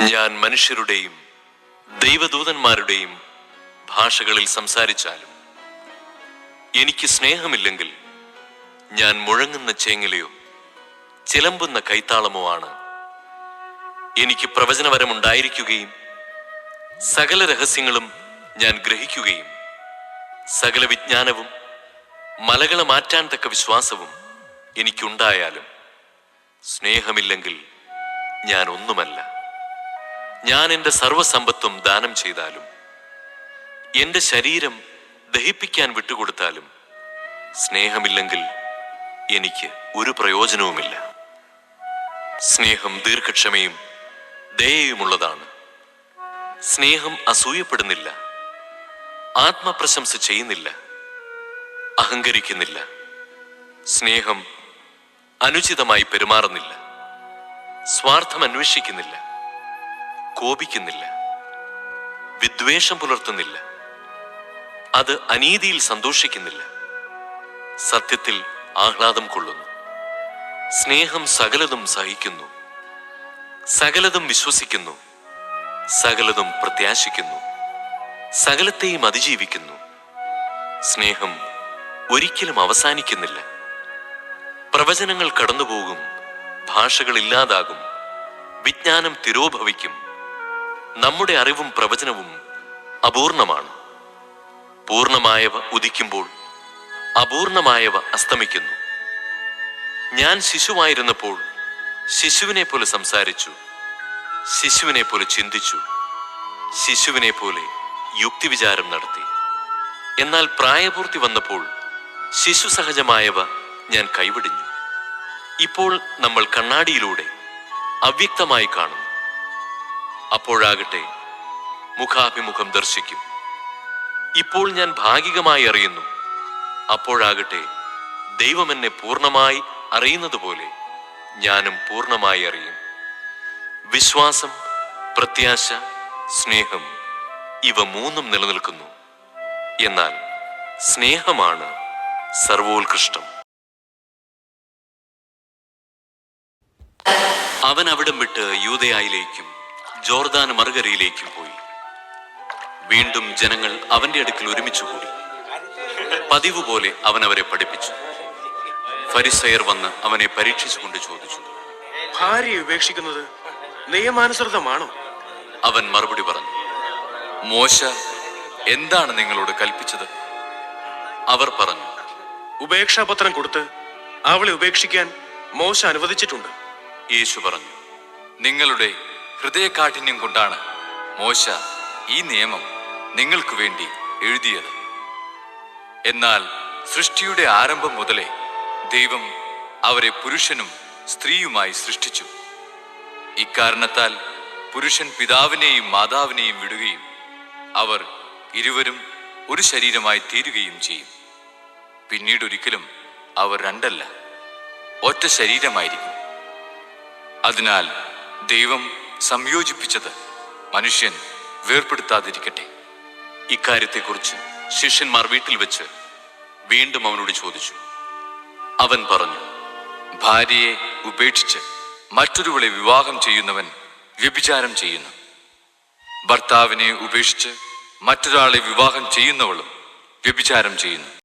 ഞാൻ മനുഷ്യരുടെയും ദൈവദൂതന്മാരുടെയും ഭാഷകളിൽ സംസാരിച്ചാലും എനിക്ക് സ്നേഹമില്ലെങ്കിൽ ഞാൻ മുഴങ്ങുന്ന ചേങ്ങിലയോ ചിലമ്പുന്ന കൈത്താളമോ ആണ്. എനിക്ക് പ്രവചനവരമുണ്ടായിരിക്കുകയും സകല രഹസ്യങ്ങളും ഞാൻ ഗ്രഹിക്കുകയും സകല വിജ്ഞാനവും മലകളെ മാറ്റാൻ തക്ക വിശ്വാസവും എനിക്കുണ്ടായാലും സ്നേഹമില്ലെങ്കിൽ ഞാൻ ഒന്നുമല്ല. ഞാൻ എന്റെ സർവസമ്പത്തും ദാനം ചെയ്താലും എന്റെ ശരീരം ദഹിപ്പിക്കാൻ വിട്ടുകൊടുത്താലും സ്നേഹമില്ലെങ്കിൽ എനിക്ക് ഒരു പ്രയോജനവുമില്ല. സ്നേഹം ദീർഘക്ഷമയും ദയയുമുള്ളതാണ്. സ്നേഹം അസൂയപ്പെടുന്നില്ല. ആത്മപ്രശംസ ചെയ്യുന്നില്ല. അഹങ്കരിക്കുന്നില്ല. സ്നേഹം അനുചിതമായി പെരുമാറുന്നില്ല. സ്വാർത്ഥം അന്വേഷിക്കുന്നില്ല. കോപിക്കുന്നില്ല. വിദ്വേഷം പുലർത്തുന്നില്ല. അത് അനീതിയിൽ സന്തോഷിക്കുന്നില്ല. സത്യത്തിൽ ആഹ്ലാദം കൊള്ളുന്നു. സ്നേഹം സകലതും സഹിക്കുന്നു. സകലതും വിശ്വസിക്കുന്നു. സകലതും പ്രത്യാശിക്കുന്നു. സകലത്തെയും അതിജീവിക്കുന്നു. സ്നേഹം ഒരിക്കലും അവസാനിക്കുന്നില്ല. പ്രവചനങ്ങൾ കടന്നുപോകും. ഭാഷകൾ ഇല്ലാതാകും. വിജ്ഞാനം തിരോഭവിക്കും. നമ്മുടെ അറിവും പ്രവചനവും അപൂർണമാണ്. പൂർണമായവ ഉദിക്കുമ്പോൾ അപൂർണമായവ അസ്തമിക്കുന്നു. ഞാൻ ശിശുവായിരുന്നപ്പോൾ ശിശുവിനെ പോലെ സംസാരിച്ചു ശിശുവിനെ പോലെ ചിന്തിച്ചു ശിശുവിനെ പോലെ യുക്തിവിചാരം നടത്തി. എന്നാൽ പ്രായപൂർത്തി വന്നപ്പോൾ ശിശു സഹജമായവ ഞാൻ കൈവിടിഞ്ഞു. ഇപ്പോൾ നമ്മൾ കണ്ണാടിയിലൂടെ അവ്യക്തമായി കാണുന്നു. അപ്പോഴാകട്ടെ മുഖാഭിമുഖം ദർശിക്കും. ഇപ്പോൾ ഞാൻ ഭാഗികമായി അറിയുന്നു. അപ്പോഴാകട്ടെ ദൈവം എന്നെ പൂർണമായി അറിയുന്നത് പോലെ ഞാനും പൂർണമായി അറിയും. വിശ്വാസം പ്രത്യാശ സ്നേഹം ഇവ മൂന്നും നിലനിൽക്കുന്നു. എന്നാൽ സ്നേഹമാണ് സർവോത്കൃഷ്ടം. അവൻ അവിടം വിട്ട് യൂതയായിലേക്കും ജോർദാൻ മറുകരയിലേക്കും പോയി. വീണ്ടും ജനങ്ങൾ അവന്റെ അടുക്കൽ ഒരുമിച്ചു കൂടി. പതിവ് പോലെ അവൻ അവരെ പഠിപ്പിച്ചു. ഫരിസയർ വന്ന് അവനെ പരീക്ഷിച്ചുകൊണ്ട് ചോദിച്ചു. ഭാര്യ ഉപേക്ഷിക്കുന്നത് നിയമാനുസൃതമാണോ? അവൻ മറുപടി പറഞ്ഞു. മോശ എന്താണ് നിങ്ങളോട് കൽപ്പിച്ചത്? അവർ പറഞ്ഞു. ഉപേക്ഷാപത്രം കൊടുത്ത് അവളെ ഉപേക്ഷിക്കാൻ മോശ അനുവദിച്ചിട്ടുണ്ട്. യേശു പറഞ്ഞു നിങ്ങളുടെ ഹൃദയകാഠിന്യം കൊണ്ടാണ് മോശ ഈ നിയമം നിങ്ങൾക്ക് വേണ്ടി എഴുതിയത്. എന്നാൽ സൃഷ്ടിയുടെ ആരംഭം മുതലേ ദൈവം അവരെ പുരുഷനും സ്ത്രീയുമായി സൃഷ്ടിച്ചു. ഇക്കാരണത്താൽ പുരുഷൻ പിതാവിനെയും മാതാവിനെയും വിടുകയും അവർ ഇരുവരും ഒരു ശരീരമായി തീരുകയും ചെയ്യും. പിന്നീടൊരിക്കലും അവർ രണ്ടല്ല ഒറ്റ ശരീരമായിരിക്കും. അതിനാൽ ദൈവം സംയോജിപ്പിച്ചത് മനുഷ്യൻ വേർപ്പെടുത്താതിരിക്കട്ടെ. ഇക്കാര്യത്തെക്കുറിച്ച് ശിഷ്യന്മാർ വീട്ടിൽ വെച്ച് വീണ്ടും അവനോട് ചോദിച്ചു. അവൻ പറഞ്ഞു ഭാര്യയെ ഉപേക്ഷിച്ച് മറ്റൊരുവളെ വിവാഹം ചെയ്യുന്നവൻ വ്യഭിചാരം ചെയ്യുന്നു. ഭർത്താവിനെ ഉപേക്ഷിച്ച് മറ്റൊരാളെ വിവാഹം ചെയ്യുന്നവളും വ്യഭിചാരം ചെയ്യുന്നു.